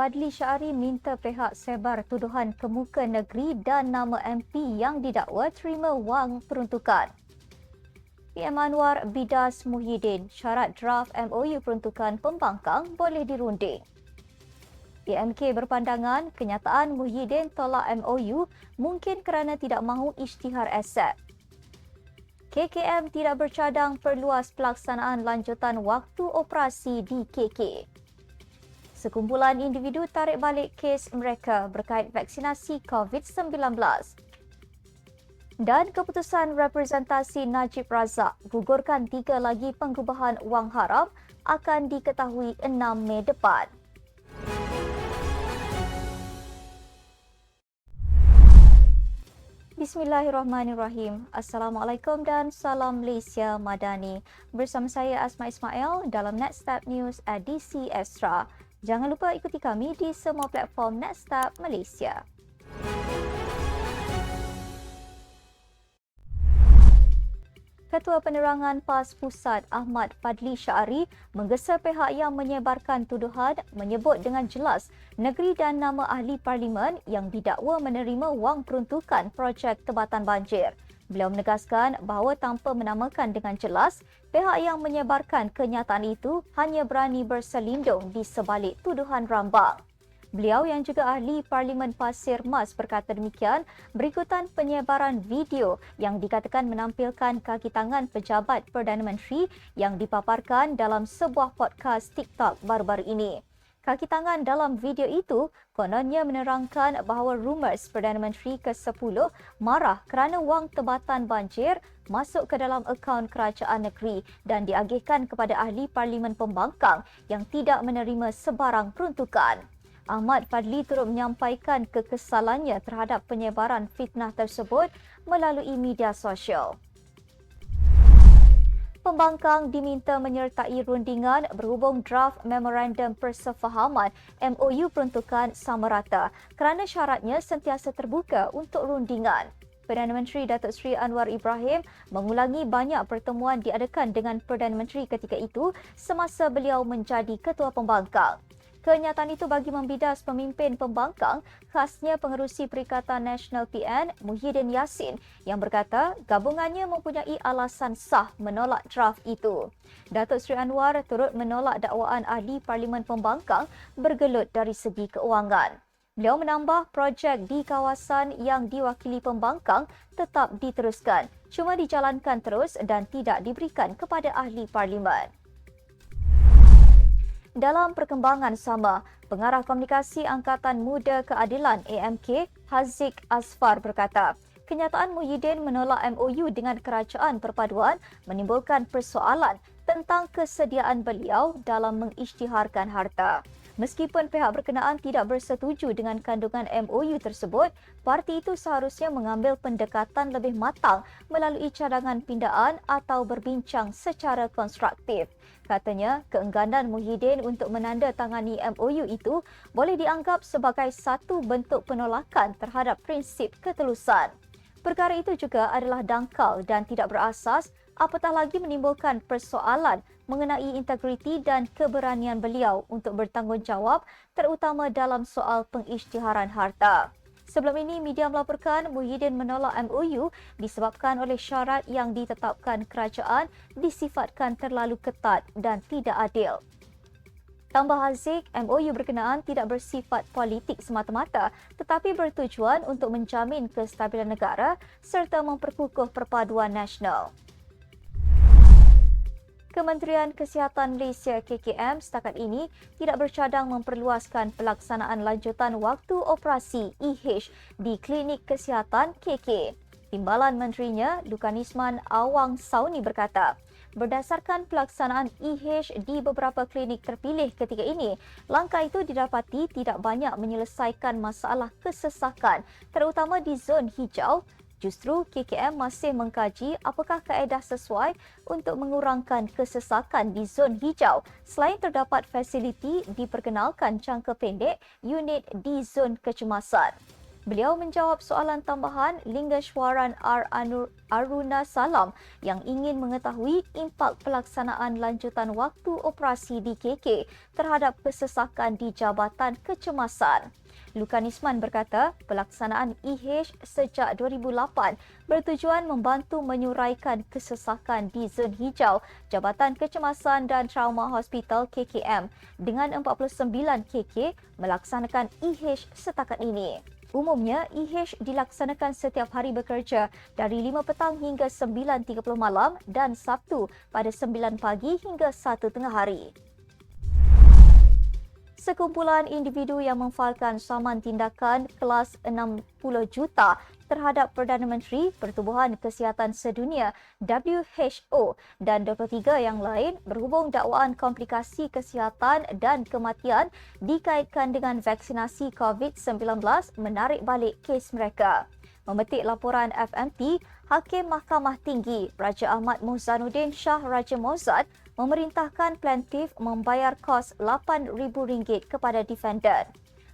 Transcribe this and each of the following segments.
Fadli Syari minta pihak sebar tuduhan kemuka negeri dan nama MP yang didakwa terima wang peruntukan. PM Anwar Bidas Muhyiddin syarat draft MOU peruntukan pembangkang boleh dirunding. PMK berpandangan kenyataan Muhyiddin tolak MOU mungkin kerana tidak mahu isytihar aset. KKM tidak bercadang perluas pelaksanaan lanjutan waktu operasi di KK sekumpulan individu tarik balik kes mereka berkait vaksinasi COVID-19. Dan keputusan representasi Najib Razak gugurkan tiga lagi pengubahan wang haram akan diketahui 6 Mei depan. Bismillahirrahmanirrahim. Assalamualaikum dan salam Malaysia Madani. Bersama saya Asma Ismail dalam Next Step News edisi Extra. Jangan lupa ikuti kami di semua platform Netstar Malaysia. Ketua Penerangan PAS Pusat Ahmad Fadli Syari menggesa pihak yang menyebarkan tuduhan menyebut dengan jelas negeri dan nama ahli parlimen yang didakwa menerima wang peruntukan projek tebatan banjir. Beliau menegaskan bahawa tanpa menamakan dengan jelas, pihak yang menyebarkan kenyataan itu hanya berani berselindung di sebalik tuduhan rambang. Beliau yang juga ahli Parlimen Pasir Mas berkata demikian berikutan penyebaran video yang dikatakan menampilkan kaki tangan pejabat Perdana Menteri yang dipaparkan dalam sebuah podcast TikTok baru-baru ini. Kaki tangan dalam video itu kononnya menerangkan bahawa rumors Perdana Menteri ke-10 marah kerana wang tebatan banjir masuk ke dalam akaun kerajaan negeri dan diagihkan kepada ahli parlimen pembangkang yang tidak menerima sebarang peruntukan. Ahmad Fadli turut menyampaikan kekesalannya terhadap penyebaran fitnah tersebut melalui media sosial. Pembangkang diminta menyertai rundingan berhubung draft Memorandum Persefahaman MOU peruntukan sama rata kerana syaratnya sentiasa terbuka untuk rundingan. Perdana Menteri Datuk Seri Anwar Ibrahim mengulangi banyak pertemuan diadakan dengan Perdana Menteri ketika itu semasa beliau menjadi ketua pembangkang. Kenyataan itu bagi membidas pemimpin pembangkang khasnya pengerusi Perikatan Nasional PN Muhyiddin Yassin yang berkata gabungannya mempunyai alasan sah menolak draft itu. Datuk Seri Anwar turut menolak dakwaan ahli Parlimen Pembangkang bergelut dari segi keuangan. Beliau menambah projek di kawasan yang diwakili pembangkang tetap diteruskan, cuma dijalankan terus dan tidak diberikan kepada ahli parlimen. Dalam perkembangan sama, Pengarah Komunikasi Angkatan Muda Keadilan AMK, Haziq Asfar berkata, kenyataan Muhyiddin menolak MOU dengan kerajaan perpaduan menimbulkan persoalan tentang kesediaan beliau dalam mengisytiharkan harta. Meskipun pihak berkenaan tidak bersetuju dengan kandungan MOU tersebut, parti itu seharusnya mengambil pendekatan lebih matang melalui cadangan pindaan atau berbincang secara konstruktif. Katanya, keengganan Muhyiddin untuk menandatangani MOU itu boleh dianggap sebagai satu bentuk penolakan terhadap prinsip ketelusan. Perkara itu juga adalah dangkal dan tidak berasas apatah lagi menimbulkan persoalan mengenai integriti dan keberanian beliau untuk bertanggungjawab terutama dalam soal pengisytiharan harta. Sebelum ini, media melaporkan Muhyiddin menolak MOU disebabkan oleh syarat yang ditetapkan kerajaan disifatkan terlalu ketat dan tidak adil. Tambah Haziq, MOU berkenaan tidak bersifat politik semata-mata tetapi bertujuan untuk menjamin kestabilan negara serta memperkukuh perpaduan nasional. Kementerian Kesihatan Malaysia KKM setakat ini tidak bercadang memperluaskan pelaksanaan lanjutan waktu operasi EH di Klinik Kesihatan KK. Timbalan Menterinya, Lukanisman Awang Sauni berkata, berdasarkan pelaksanaan EH di beberapa klinik terpilih ketika ini, langkah itu didapati tidak banyak menyelesaikan masalah kesesakan terutama di zon hijau Justru KKM masih mengkaji apakah kaedah sesuai untuk mengurangkan kesesakan di zon hijau selain terdapat fasiliti diperkenalkan jangka pendek unit di zon kecemasan. Beliau menjawab soalan tambahan Lingashwaran R. Aruna Salam yang ingin mengetahui impak pelaksanaan lanjutan waktu operasi di KK terhadap kesesakan di Jabatan Kecemasan. Lukanisman berkata pelaksanaan EH sejak 2008 bertujuan membantu menyuraikan kesesakan di zon hijau Jabatan Kecemasan dan Trauma Hospital KKM dengan 49 KK melaksanakan EH setakat ini. Umumnya, EH dilaksanakan setiap hari bekerja dari 5 petang hingga 9.30 malam dan Sabtu pada 9 pagi hingga 1 tengah hari sekumpulan individu yang memfailkan saman tindakan kelas 60 juta terhadap Perdana Menteri Pertubuhan Kesihatan Sedunia WHO dan 23 yang lain berhubung dakwaan komplikasi kesihatan dan kematian dikaitkan dengan vaksinasi COVID-19 menarik balik kes mereka. Memetik laporan FMT, Hakim Mahkamah Tinggi Raja Ahmad Muzanuddin Shah Raja Mozart memerintahkan plaintiff membayar kos RM8,000 kepada defendant.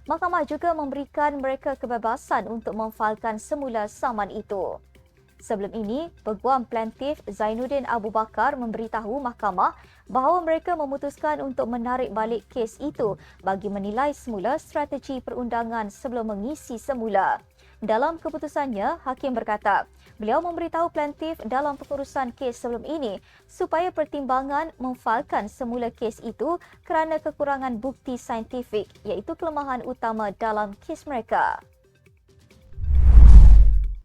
Mahkamah juga memberikan mereka kebebasan untuk memfailkan semula saman itu. Sebelum ini, peguam plaintiff Zainuddin Abu Bakar memberitahu mahkamah bahawa mereka memutuskan untuk menarik balik kes itu bagi menilai semula strategi perundangan sebelum mengisi semula. Dalam keputusannya, hakim berkata, beliau memberitahu plaintiff dalam pengurusan kes sebelum ini supaya pertimbangan memfalkan semula kes itu kerana kekurangan bukti saintifik iaitu kelemahan utama dalam kes mereka.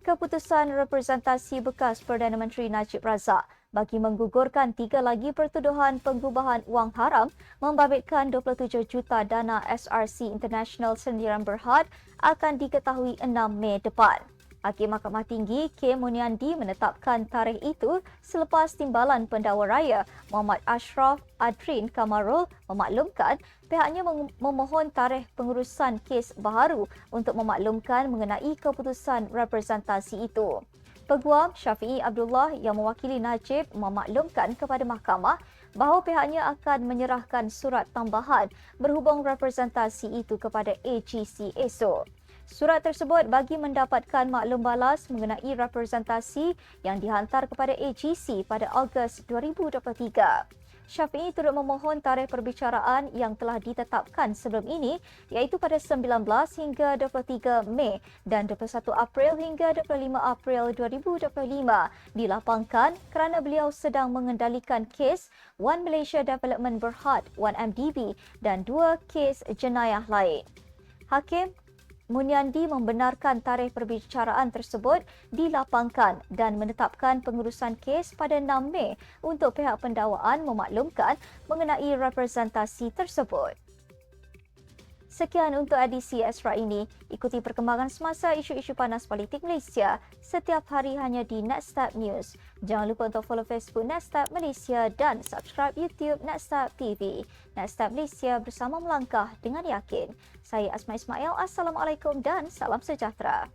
Keputusan representasi bekas Perdana Menteri Najib Razak bagi menggugurkan tiga lagi pertuduhan pengubahan wang haram membabitkan 27 juta dana SRC International Sendirian Berhad akan diketahui 6 Mei depan. Hakim Mahkamah Tinggi K. Muniandi menetapkan tarikh itu selepas timbalan pendakwa raya Muhammad Ashraf Adrin Kamarul memaklumkan pihaknya memohon tarikh pengurusan kes baharu untuk memaklumkan mengenai keputusan representasi itu. Peguam Syafi'i Abdullah yang mewakili Najib memaklumkan kepada mahkamah bahawa pihaknya akan menyerahkan surat tambahan berhubung representasi itu kepada AGC esok. Surat tersebut bagi mendapatkan maklum balas mengenai representasi yang dihantar kepada AGC pada Ogos 2023. Syafi'i turut memohon tarikh perbicaraan yang telah ditetapkan sebelum ini iaitu pada 19 hingga 23 Mei dan 21 April hingga 25 April 2025 dilapangkan kerana beliau sedang mengendalikan kes One Malaysia Development Berhad 1MDB dan dua kes jenayah lain. Hakim Munyandi membenarkan tarikh perbicaraan tersebut dilapangkan dan menetapkan pengurusan kes pada 6 Mei untuk pihak pendakwaan memaklumkan mengenai representasi tersebut. Sekian untuk edisi Esra ini. Ikuti perkembangan semasa isu-isu panas politik Malaysia setiap hari hanya di Netstab News. Jangan lupa untuk follow Facebook Netstab Malaysia dan subscribe YouTube Netstab TV. Netstab Malaysia bersama melangkah dengan yakin. Saya Asma Ismail. Assalamualaikum dan salam sejahtera.